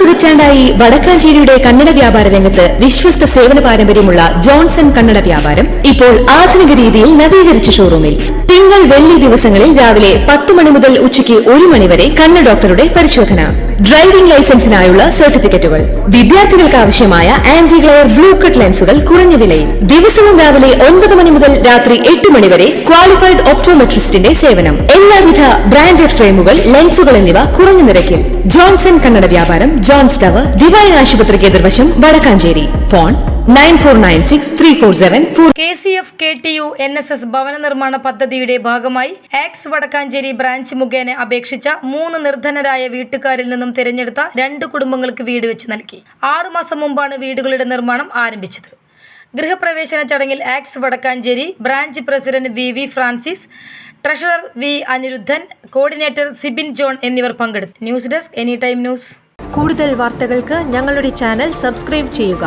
പതിറ്റാണ്ടായി വടക്കാഞ്ചേരിയുടെ കണ്ണട വ്യാപാര രംഗത്ത് വിശ്വസ്ത സേവന പാരമ്പര്യമുള്ള ജോൺസൺ കണ്ണട വ്യാപാരം ഇപ്പോൾ ആധുനിക രീതിയിൽ നവീകരിച്ച ഷോറൂമിൽ തിങ്കൾ വെള്ളി ദിവസങ്ങളിൽ രാവിലെ പത്ത് മണി മുതൽ ഉച്ചയ്ക്ക് ഒരു മണി വരെ കണ്ണ് ഡോക്ടറുടെ പരിശോധന. ഡ്രൈവിംഗ് ലൈസൻസിനായുള്ള സർട്ടിഫിക്കറ്റുകൾ. വിദ്യാർത്ഥികൾക്ക് ആവശ്യമായ ആന്റി ഗ്ലെയർ ബ്ലൂ കട്ട് ലെൻസുകൾ കുറഞ്ഞ വിലയിൽ. ദിവസവും രാവിലെ ഒൻപത് മണി മുതൽ രാത്രി എട്ട് മണി വരെ ക്വാളിഫൈഡ് ഒപ്റ്റോമെട്രിസ്റ്റിന്റെ സേവനം. എല്ലാവിധ ബ്രാൻഡഡ് ഫ്രെയിമുകൾ ലെൻസുകൾ എന്നിവ കുറഞ്ഞ നിരക്കിൽ. ജോൺസൺ കണ്ണട വ്യാപാരം ജോൺസ് ടവർ ഡിവൈൻ ആശുപത്രിക്ക് എതിർവശം Vadakkanchery. Phone nine four nine six three four seven four K C F K T U N S S ഭവന നിർമ്മാണ പദ്ധതിയുടെ ഭാഗമായി ആക്സ് വടക്കാഞ്ചേരി ബ്രാഞ്ച് മുഖേന അപേക്ഷിച്ച മൂന്ന് നിർധനരായ വീട്ടുകാരിൽ നിന്നും തിരഞ്ഞെടുത്ത രണ്ട് കുടുംബങ്ങൾക്ക് വീട് വെച്ച് നൽകി. ആറുമാസം മുമ്പാണ് വീടുകളുടെ നിർമ്മാണം ആരംഭിച്ചത്. ഗൃഹപ്രവേശന ചടങ്ങിൽ ax Vadakkanchery branch president V V Francis treasurer V Aniruddhan coordinator Sibin John എന്നിവർ പങ്കെടുത്തു. News desk any time news. കൂടുതൽ വാർത്തകൾക്ക് ഞങ്ങളുടെ ചാനൽ സബ്സ്ക്രൈബ് ചെയ്യുക.